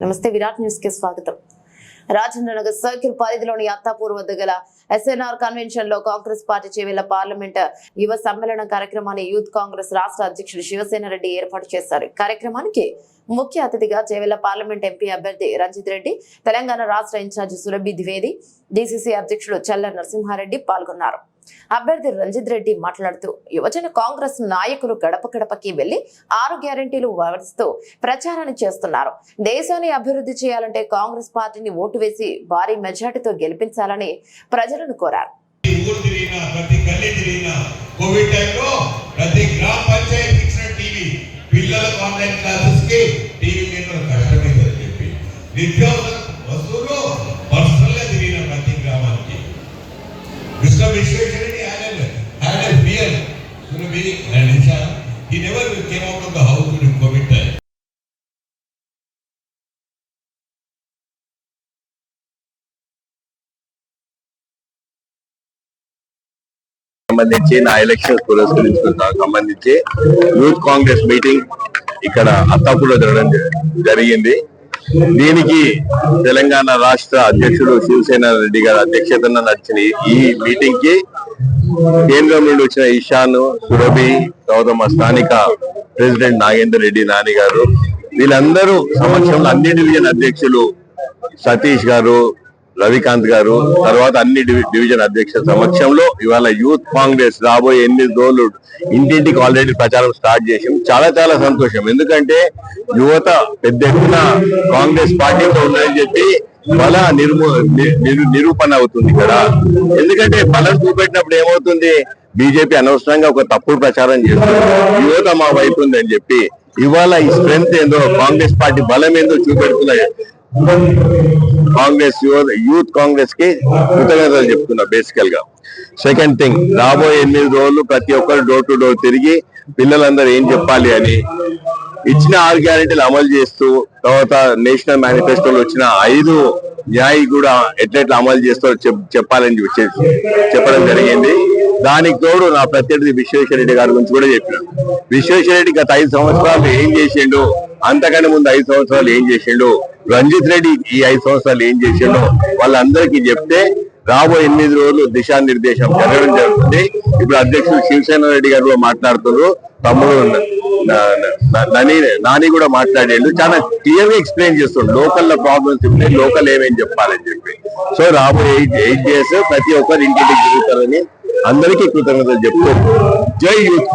నమస్తే విరాట్ న్యూస్కి స్వాగతం. రాజేంద్రనగర్ సర్కిల్ పరిధిలోని అత్తాపూర్ వద్ద గల ఎస్ఎన్ఆర్ కన్వెన్షన్లో కాంగ్రెస్ పార్టీ చేవేళ్ళ పార్లమెంట్ యువ సమ్మేళన కార్యక్రమాన్ని యూత్ కాంగ్రెస్ రాష్ట్ర అధ్యక్షుడు శివసేన రెడ్డి ఏర్పాటు చేశారు. కార్యక్రమానికి ముఖ్య అతిథిగా చేవెళ్ళ పార్లమెంట్ ఎంపీ అభ్యర్థి రంజిత్ రెడ్డి తెలంగాణ రాష్ట్ర ఇన్ఛార్జి సురభి ద్వివేది డిసిసి అధ్యక్షుడు చల్ల నరసింహారెడ్డి పాల్గొన్నారు. అభ్యర్థి రంజిత్ రెడ్డి మాట్లాడుతూ యువజన కాంగ్రెస్ నాయకులు గడప గడపకి వెళ్ళి ఆరు గ్యారంటీలు వివరిస్తూ ప్రచారాన్ని చేస్తున్నారు. దేశాన్ని అభివృద్ధి చేయాలంటే కాంగ్రెస్ పార్టీని ఓటు వేసి భారీ మెజార్టీతో గెలిపించాలని ప్రజలను కోరారు. నిత్యం he never came out of the house during covid time సంబంధించి నా ఎలక్షన్ పురస్కరించుకున్న సంబంధించి యూత్ కాంగ్రెస్ మీటింగ్ ఇక్కడ అత్తాపూర్లో జరగడం జరిగింది. దీనికి తెలంగాణ రాష్ట్ర అధ్యక్షుడు శివసేన రెడ్డి గారి అధ్యక్షతన నడిచిన ఈ- మీటింగ్కి కేంద్రం నుండి వచ్చిన ఇషాన్ సురభి గౌతమ స్థానిక ప్రెసిడెంట్ నాగేందర్ రెడ్డి నాని గారు వీళ్ళందరూ సమక్షంలో అన్ని డివిజన్ అధ్యక్షులు సతీష్ గారు రవికాంత్ గారు తర్వాత అన్ని డివి- డివిజన్ అధ్యక్షుల సమక్షంలో ఇవాళ యూత్ కాంగ్రెస్ రాబోయే ఎనిమిది రోజులు ఇంటింటికి ఆల్రెడీ ప్రచారం స్టార్ట్ చేసాం చాలా చాలా సంతోషం. ఎందుకంటే యువత పెద్ద ఎత్తున కాంగ్రెస్ పార్టీతో ఉందని చెప్పి బల నిర్మూ నిరూపణ అవుతుంది ఇక్కడ. ఎందుకంటే బలం చూపెట్టినప్పుడు ఏమవుతుంది? బీజేపీ అనవసరంగా ఒక తప్పుడు ప్రచారం చేస్తుంది. యువత మా వైపు ఉందని చెప్పి ఇవాళ ఈ స్ట్రెంత్ ఏందో కాంగ్రెస్ పార్టీ బలం ఏందో చూపెడుతున్నాయి. కాంగ్రెస్ యూత్ కాంగ్రెస్కి కృతజ్ఞతలు చెప్తున్నా బేసికల్గా. సెకండ్ థింగ్ రాబోయే ఎనిమిది రోజులు ప్రతి ఒక్కరు డోర్ టు డోర్ తిరిగి పిల్లలందరూ ఏం చెప్పాలి అని ఇచ్చిన ఆరు గ్యారెంటీలు అమలు చేస్తూ తర్వాత నేషనల్ మేనిఫెస్టోలో వచ్చిన ఐదు న్యాయ కూడా ఎట్లెట్లా అమలు చేస్తారో చెప్- చెప్పాలని చెప్పి చెప్పడం జరిగింది. దానికి తోడు నా ప్రత్యర్థి విశ్వేశ్వరరెడ్డి గారి గురించి కూడా చెప్పిన. విశ్వేశ్వరరెడ్డి గత ఐదు సంవత్సరాలు ఏం చేసిండు? అంతకంటే ముందు ఐదు సంవత్సరాలు ఏం చేసిండు? రంజిత్ రెడ్డి ఈ ఐదు సంవత్సరాలు ఏం చేసిండో వాళ్ళందరికీ చెప్తే రాబోయే ఎనిమిది రోజులు దిశానిర్దేశం జరగడం జరుగుతుంది. ఇప్పుడు అధ్యక్షుడు శివసేన రెడ్డి గారు మాట్లాడుతున్నారు. తమ్ముడు నని నాని కూడా మాట్లాడేళ్ళు చాలా క్లియర్గా ఎక్స్ప్లెయిన్ చేస్తుండ్రు లోకల్లో ప్రాబ్లమ్స్ ఉన్నాయి లోకల్ ఏమేమి చెప్పాలని చెప్పి. సో రాబోయే ఎయిట్ ఎయిట్ డేస్ ప్రతి ఒక్కరు ఇంటికి తిరుగుతారని అందరికీ కృతజ్ఞతలు చెప్తూ జై యూత్